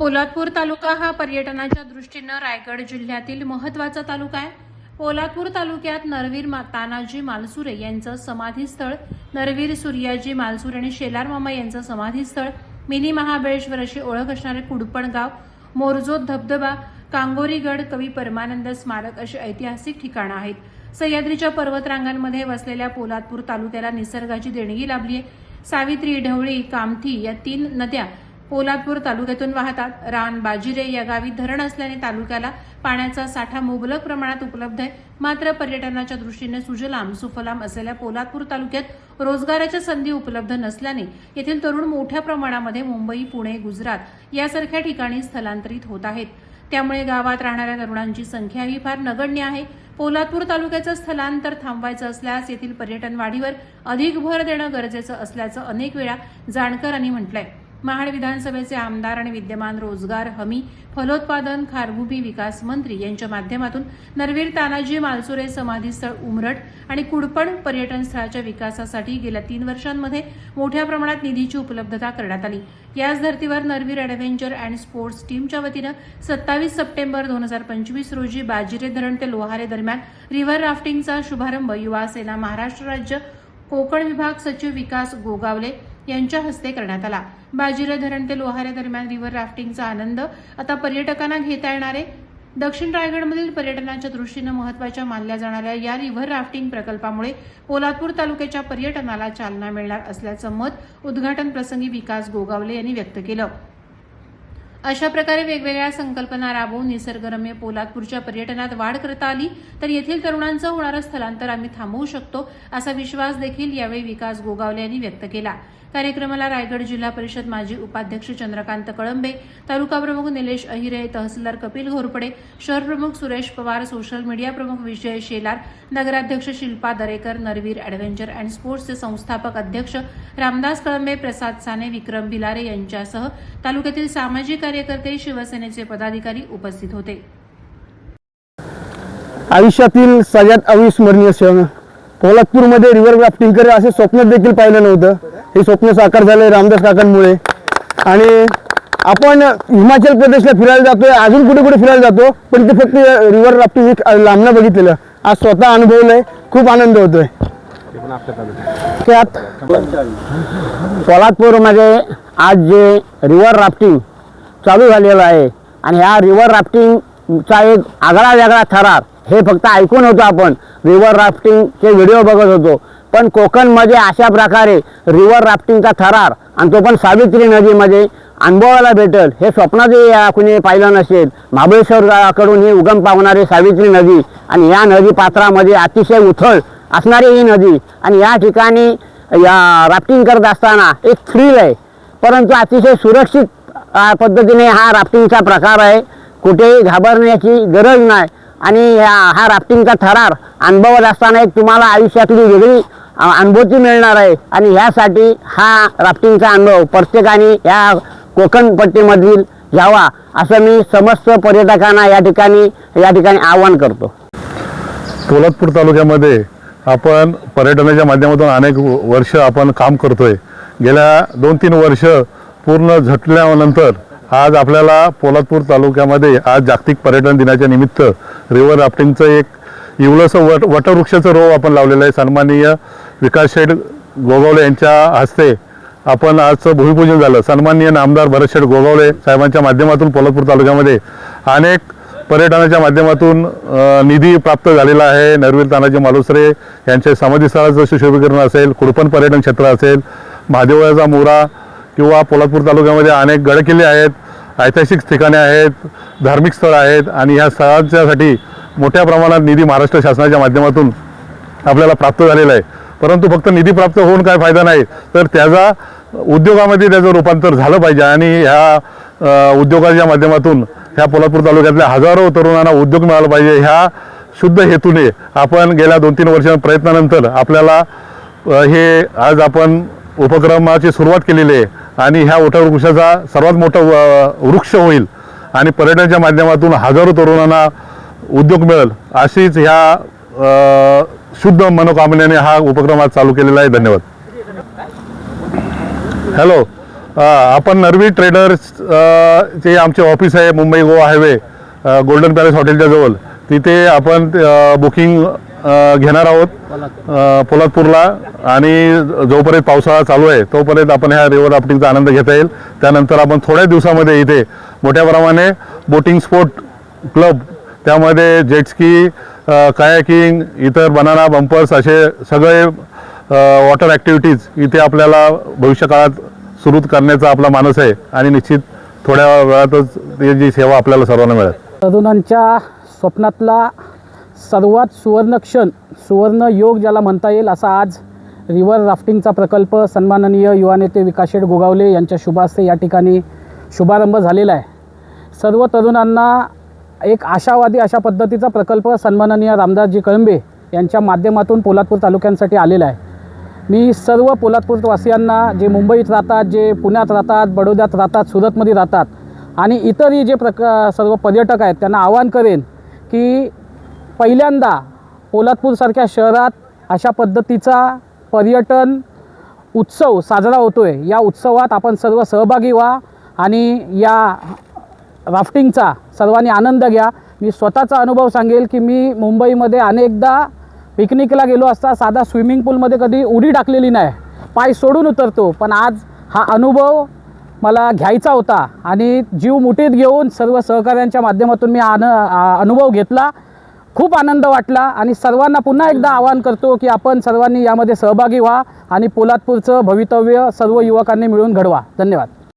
पोलादपूर तालुका हा पर्यटनाच्या दृष्टीनं रायगड जिल्ह्यातील महत्त्वाचा तालुका आहे. पोलादपूर तालुक्यात नरवीर मा तानाजी मालसुरे यांचं समाधीस्थळ नरवीर सूर्याजी मालसुरे आणि शेलार मामा यांचं समाधीस्थळ मिनी महाबळेश्वर अशी ओळख असणारे कुडपण गाव मोरजोत धबधबा कांगोरीगड कवी परमानंद स्मारक अशी ऐतिहासिक ठिकाणं आहेत. सह्याद्रीच्या पर्वतरांगांमध्ये वसलेल्या पोलादपूर तालुक्याला निसर्गाची देणगी लाभली आहे सावित्री ढवळी कामथी या तीन नद्या पोलादपूर तालुक्यातून वाहतात. रान बाजिरे या गावी धरण असल्याने तालुक्याला पाण्याचा साठा मुबलक प्रमाणात उपलब्ध आहे. मात्र पर्यटनाच्या दृष्टीने सुजलाम सुफलाम असलेल्या पोलादपूर तालुक्यात रोजगाराच्या संधी उपलब्ध नसल्याने येथील तरुण मोठ्या प्रमाणामध्ये मुंबई पुणे गुजरात यासारख्या ठिकाणी स्थलांतरित होत आहेत. त्यामुळे गावात राहणाऱ्या तरुणांची संख्या ही फार नगण्य आहे. पोलादपूर तालुक्याचं स्थलांतर थांबवायचं असल्यास येथील पर्यटन वाढीवर अधिक भर देणं गरजेचं असल्याचं अनेक वेळा जाणकारांनी म्हटलंय. महाड विधानसभेचे आमदार आणि विद्यमान रोजगार हमी फलोत्पादन खारगुबी विकास मंत्री यांच्या माध्यमातून नरवीर तानाजी मालसुरे समाधीस्थळ उमरट आणि कुडपण पर्यटन स्थळाच्या विकासासाठी गेल्या तीन वर्षांमध्ये मोठ्या प्रमाणात निधीची उपलब्धता करण्यात आली. याच धर्तीवर नरवीर ॲडव्हेंचर अँड स्पोर्ट्स टीमच्या वतीनं सत्तावीस सप्टेंबर दोन हजार पंचवीस रोजी बाजिरे धरण ते लोहारे दरम्यान रिव्हर राफ्टिंगचा शुभारंभ युवा सेना महाराष्ट्र राज्य कोकण विभाग सचिव विकास गोगावले यांच्या हस्ते करण्यात आला. बाजीरा धरण ते लोहारे दरम्यान रिव्हर राफ्टिंगचा आनंद आता पर्यटकांना घेता येणार आहे. दक्षिण रायगडमधील पर्यटनाच्या दृष्टीनं महत्त्वाच्या मानल्या जाणाऱ्या या रिव्हर राफ्टिंग प्रकल्पामुळे पोलादपूर तालुक्याच्या पर्यटनाला चालना मिळणार असल्याचं मत उद्घाटन प्रसंगी विकास गोगावले यांनी व्यक्त केलं. अशा प्रकारे वेगवेगळ्या संकल्पना राबवून निसर्गरम्य पोलादपूरच्या पर्यटनात वाढ करता आली तर येथील तरुणांचं होणारं स्थलांतर आम्ही थांबवू शकतो असा विश्वास देखील यावेळी विकास गोगावले यांनी व्यक्त केला. कार्यक्रमाला रायगड जिल्हा परिषद माजी उपाध्यक्ष चंद्रकांत कळंबे तालुका प्रमुख निलेश अहिरे तहसीलदार कपिल घोरपडे शहर प्रमुख सुरेश पवार सोशल मीडिया प्रमुख विजय शेलार नगराध्यक्ष शिल्पा दरेकर नरवीर ॲडव्हेंचर अँड स्पोर्ट्सचे संस्थापक अध्यक्ष रामदास कळंबे प्रसाद साने विक्रम भिलारे यांच्यासह तालुक्यातील सामाजिक कार्यकर्ते शिवसेनेचे पदाधिकारी उपस्थित होते. आयुष्यातील सगळ्यात अविस्मरणीय क्षण. पोलादपूरमध्ये रिव्हर ग्राफ्टिंग करेल असे स्वप्न देखील पाहिलं नव्हतं. हे स्वप्न साकार झाले रामदास काकांमुळे. आणि आपण हिमाचल प्रदेशला फिरायला जातोय अजून कुठे कुठे फिरायला जातो पण ते फक्त रिव्हर राफ्टिंग एक लांबणं बघितलेलं. आज स्वतः अनुभवलंय खूप आनंद होतोय. त्यात पोलादपूरमध्ये आज जे रिव्हर राफ्टिंग चालू झालेलं आहे. आणि ह्या रिव्हर राफ्टिंगचा एक आगळा वेगळा थरार. हे फक्त ऐकून होतो आपण. रिव्हर राफ्टिंगचे व्हिडिओ बघत होतो. पण कोकणमध्ये अशा प्रकारे रिव्हर राफ्टिंगचा थरार आणि तो पण सावित्री नदीमध्ये अनुभवायला भेटेल. हे स्वप्नातही कुणी पाहिलं नसेल. महाबळेश्वरकडून ही उगम पावणारी सावित्री नदी आणि या नदी पात्रामध्ये अतिशय उथळ असणारी ही नदी. आणि या ठिकाणी या राफ्टिंग करत असताना एक थ्रिल आहे. परंतु अतिशय सुरक्षित पद्धतीने हा राफ्टिंगचा प्रकार आहे. कुठेही घाबरण्याची गरज नाही. आणि हा राफ्टिंगचा थरार अनुभवत असताना एक तुम्हाला आयुष्यातली वेगळी अनुभूती मिळणार आहे. आणि ह्यासाठी हा राफ्टिंगचा अनुभव प्रत्येकाने ह्या कोकणपट्टीमधील घ्यावा असं मी समस्त पर्यटकांना या ठिकाणी या ठिकाणी आवाहन करतो. पोलादपूर तालुक्यामध्ये आपण पर्यटनाच्या माध्यमातून अनेक वर्ष आपण काम करतोय. गेल्या दोन तीन वर्ष पूर्ण झटल्यानंतर आज आपल्याला पोलादपूर तालुक्यामध्ये आज जागतिक पर्यटन दिनाच्या निमित्त रिव्हर राफ्टिंगचं एक इवलंसं वट वटवृक्षाचं रोव आपण लावलेलं आहे. सन्माननीय विकास शेठ गोगावले यांच्या हस्ते आपण आजचं भूमिपूजन झालं. सन्माननीय नामदार भरत शेठ गोगावले साहेबांच्या माध्यमातून पोलादपूर तालुक्यामध्ये अनेक पर्यटनाच्या माध्यमातून निधी प्राप्त झालेला आहे. नरवीर तानाजी मालुसरे यांच्या समाधीस्थळाचं सुशोभीकरण असेल कुडपण पर्यटन क्षेत्र असेल महादेवाचा मोरा किंवा पोलादपूर तालुक्यामध्ये अनेक गडकिल्ले आहेत ऐतिहासिक ठिकाणे आहेत धार्मिक स्थळं आहेत आणि ह्या स्थळांच्यासाठी मोठ्या प्रमाणात निधी महाराष्ट्र शासनाच्या माध्यमातून आपल्याला प्राप्त झालेला आहे. परंतु फक्त निधी प्राप्त होऊन काय फायदा नाही तर त्याचा उद्योगामध्ये त्याचं रूपांतर झालं पाहिजे आणि ह्या उद्योगाच्या माध्यमातून ह्या पोलादपूर तालुक्यातल्या हजारो तरुणांना उद्योग मिळाला पाहिजे ह्या शुद्ध हेतूने आपण गेल्या दोन तीन वर्षां प्रयत्नानंतर आपल्याला हे आज आपण उपक्रमाची सुरुवात केलेली आहे. आणि ह्या वृक्षाचा सर्वात मोठा वृक्ष होईल. आणि पर्यटनाच्या माध्यमातून हजारो तरुणांना उद्योग मिळेल. अशीच ह्या शुद्ध मनोकामनेने हा उपक्रम आज चालू केलेला आहे. धन्यवाद. हॅलो. आपण नरवी ट्रेडर्स जे आमचे ऑफिस आहे Mumbai Goa highway golden palace हॉटेलच्या जवळ तिथे आपण बुकिंग घेणार आहोत. पोलादपूरला आणि जोपर्यंत पावसाळा चालू आहे तोपर्यंत आपण ह्या रिव्हर राफ्टिंगचा आनंद घेता येईल. त्यानंतर आपण थोड्या दिवसामध्ये इथे मोठ्या प्रमाणे बोटिंग स्पोर्ट क्लब त्यामध्ये जेटस्की कायाकिंग इतर बनाना बंपर्स असे सगळे वॉटर ॲक्टिव्हिटीज इथे आपल्याला भविष्यकाळात सुरू करण्याचा आपला मानस आहे. आणि निश्चित थोड्या वेळातच त्याची सेवा आपल्याला सर्वांना मिळेल. तरुणांच्या स्वप्नातला सर्वात सुवर्ण क्षण सुवर्ण योग ज्याला म्हणता येईल असा आज रिव्हर राफ्टिंगचा प्रकल्प सन्माननीय युवा नेते विकास शेठ गोगावले यांच्या शुभास्ते या ठिकाणी शुभारंभ झालेला आहे. सर्व तरुणांना एक आशावादी अशा पद्धतीचा प्रकल्प सन्माननीय रामदासजी कळंबे यांच्या माध्यमातून पोलादपूर तालुक्यांसाठी आलेला आहे. मी सर्व पोलादपूरवासियांना जे मुंबईत राहतात जे पुण्यात राहतात बडोद्यात राहतात सुरतमध्ये राहतात आणि इतरही जे प्रक सर्व पर्यटक आहेत त्यांना आवाहन करेन की पहिल्यांदा पोलादपूरसारख्या शहरात अशा पद्धतीचा पर्यटन उत्सव साजरा होतो आहे या उत्सवात आपण सर्व सहभागी व्हा आणि या राफ्टिंगचा सर्वांनी आनंद घ्या. मी स्वतःचा अनुभव सांगेल की मी मुंबईमध्ये अनेकदा पिकनिकला गेलो असता साधा स्विमिंग पूलमध्ये कधी उडी टाकलेली नाही. पाय सोडून उतरतो पण आज हा अनुभव मला घ्यायचा होता आणि जीव मुठीत घेऊन सर्व सहकाऱ्यांच्या माध्यमातून मी आन आ- अनुभव घेतला. खूप आनंद वाटला आणि सर्वांना पुन्हा एकदा आवाहन करतो की आपण सर्वांनी यामध्ये सहभागी व्हा आणि पोलादपूरचं भवितव्य सर्व युवकांनी मिळून घडवा. धन्यवाद.